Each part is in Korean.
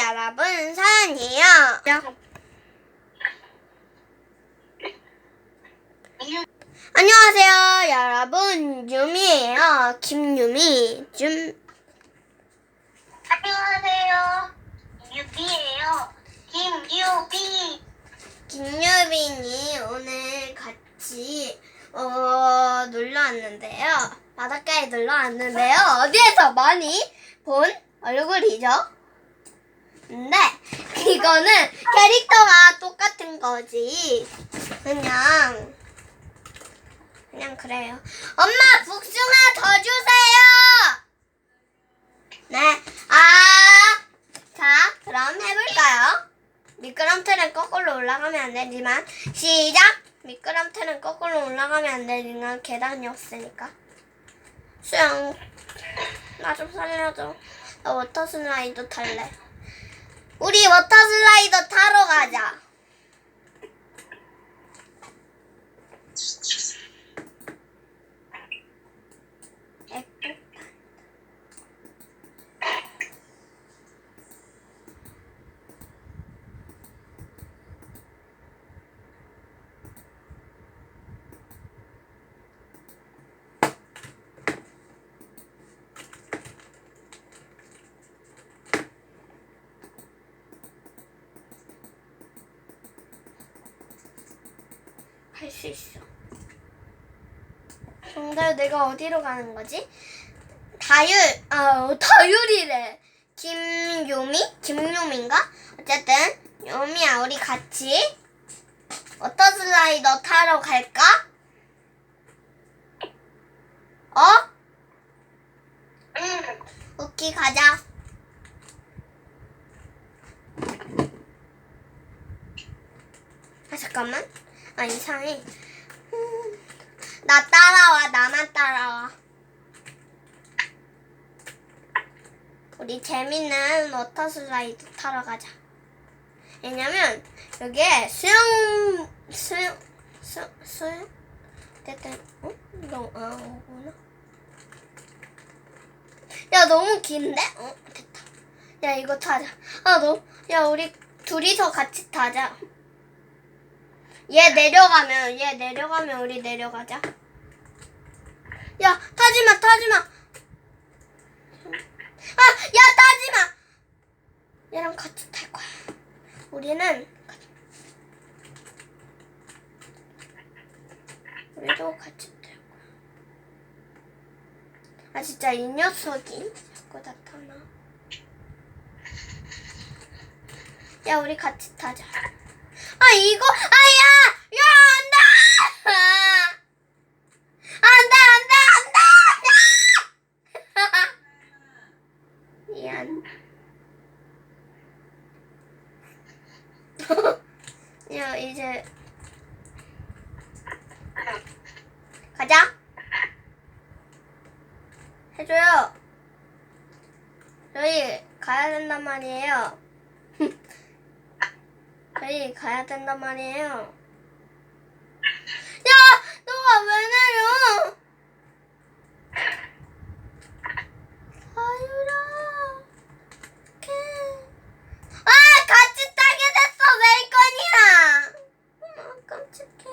여러분, 사연이에요. 안녕하세요, 여러분. 유미예요. 김유미. 좀 안녕하세요. 유비예요. 김유비. 김유빈이 오늘 같이 어, 놀러 왔는데요. 바닷가에 놀러 왔는데요. 어디에서 많이 본 얼굴이죠? 근데 이거는 캐릭터가 똑같은 거지. 그냥 그냥 그래요. 엄마 복숭아 더 주세요. 네. 아, 자, 그럼 해볼까요? 미끄럼틀은 거꾸로 올라가면 안 되지만 시작! 미끄럼틀은 거꾸로 올라가면 안 되지만 계단이 없으니까 수영 나 좀 살려줘 나 워터 슬라이더 탈래 우리 워터 슬라이더 타러 가자 할수 있어 근데 내가 어디로 가는 거지? 다율, 아, 다율이래. 김요미? 김요미인가? 어쨌든, 요미야, 우리 같이 워터 슬라이더 타러 갈까? 어? 응. 오케이, 가자. 아, 잠깐만. 아, 이상해. 음, 나 따라와, 나만 따라와. 우리 재밌는 워터 슬라이드 타러 가자. 왜냐면, 여기에 수영, 수영, 수, 수영? 됐다. 어? 너, 아, 오구나. 야, 너무 긴데? 어, 됐다. 야, 이거 타자. 아, 너, 야, 우리 둘이서 같이 타자. 얘 내려가면, 얘 내려가면 우리 내려가자. 야, 타지마, 타지마. 아, 야, 타지마. 얘랑 같이 탈 거야. 우리는 우리도 같이 탈 거야. 아, 진짜 이 녀석이 자꾸 나타나. 야, 우리 같이 타자. 아, 이거, 아, 야! 야, 안 돼! 안 돼, 안 돼, 안 돼! 미안. 야, 이제. 가자. 해줘요. 저희 가야 된단 말이에요. 저희 가야 된단 말이에요. 야, 너가 왜 내려? 아유라. 아, 같이 타게 됐어, 멜건이랑. 어머, 깜짝해.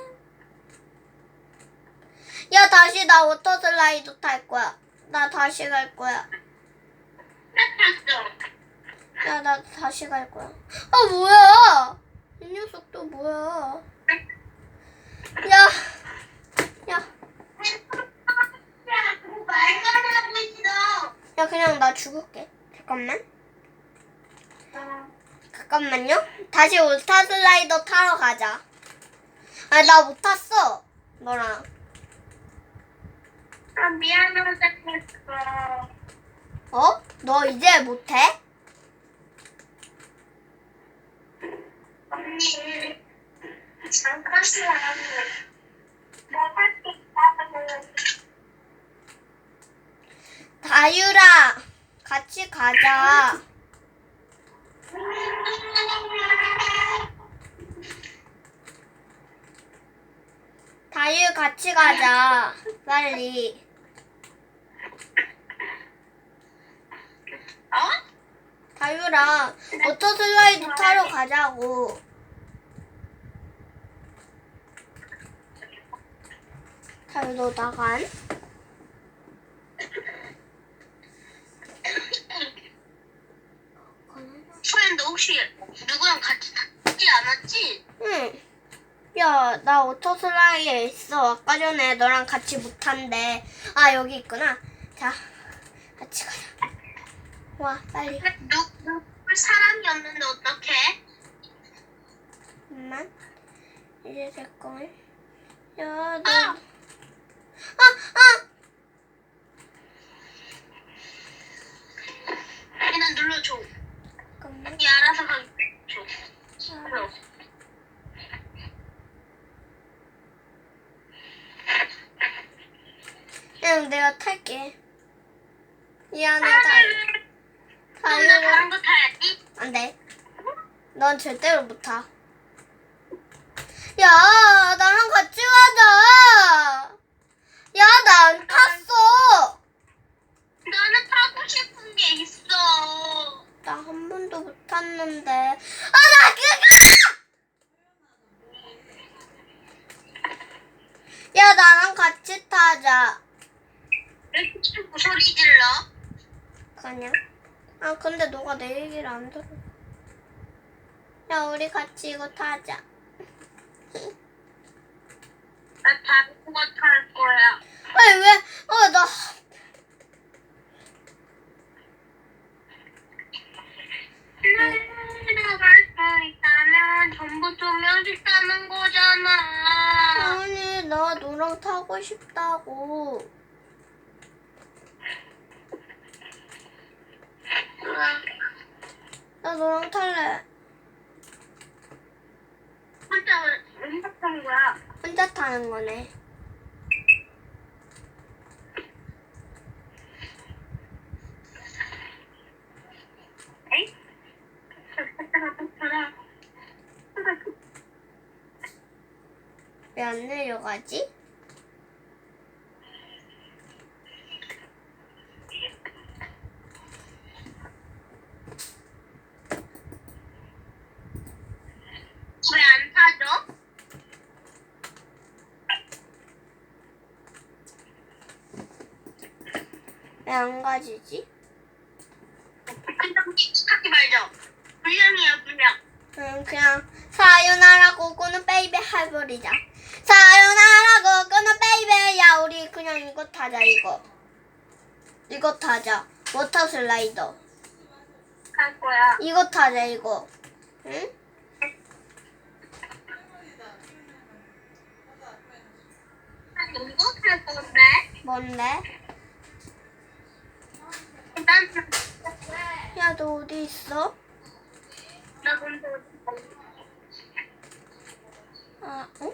야, 다시 나 워터 슬라이드 탈 거야. 나 다시 갈 거야. 야, 나 다시 갈 거야. 아, 뭐야? 이 녀석 또 뭐야? 야, 야, 야, 그거 말도 안 하고 있어. 야, 그냥 나 죽을게. 잠깐만. 잠깐만요. 다시 울타 슬라이더 타러 가자. 아, 나 못 탔어. 너랑. 아, 미안하다 했어. 어? 너 이제 못 해? 언니, 잠깐만. 나할수 있다고. 다유라, 같이 가자. 다유 같이 가자. 빨리. 어? 자유랑 워터 슬라이드 타러 가자고. 자유 너 나간? 소연 너 혹시 누구랑 같이 탔지 않았지? 응. 야, 나 워터 슬라이드에 있어. 아까 전에 너랑 같이 못 탄대. 아, 여기 있구나. 자, 같이 가자. 와, 빨리. 누, 누 사람이 없는데 어떡해? 잠깐만. 이제 될걸. 야, 너. 아! 아, 아! 그냥 눌러줘. 잠깐만. 이 알아서 가게 줘. 눌러. 그냥 달. 그럼 나 다른 달려라. 거 타야지. 안 돼. 넌 절대로 못 타. 야, 나랑 같이 가자. 야, 나 안 탔어. 나는 타고 싶은 게 있어. 나 한 번도 못 탔는데. 아, 나 그거! 야, 나랑 같이 타자. 왜 이렇게 자꾸 소리 질러? 그냥. 아, 근데 너가 내 얘기를 안 들어. 야, 우리 같이 이거 타자. 나 다른 거탈 거야. 아니, 왜, 어, 나. 들어갈 수 있다면 전부 타는 거잖아. 아니, 나 너랑 타고 싶다고. 나 너랑 탈래. 혼자 혼자 탄 거야. 혼자 타는 거네. 왜 안 내려가지? 왜 안 타죠? 왜 안 가지지? 그냥 타지 말죠. 불량이야 불량. 응, 그냥 사요나라 고고는 베이베 해버리자. 사요나라 고고는 베이베. 야, 우리 그냥 이거 타자, 이거. 이거 타자. 워터 슬라이더. 갈 거야. 이거 타자, 이거. 응? 이거 탈 건데. 뭔데? 난 야, 너 어디 있어? 아, 어?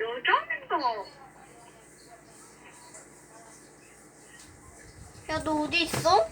여자인가? 야, 너 어디 있어?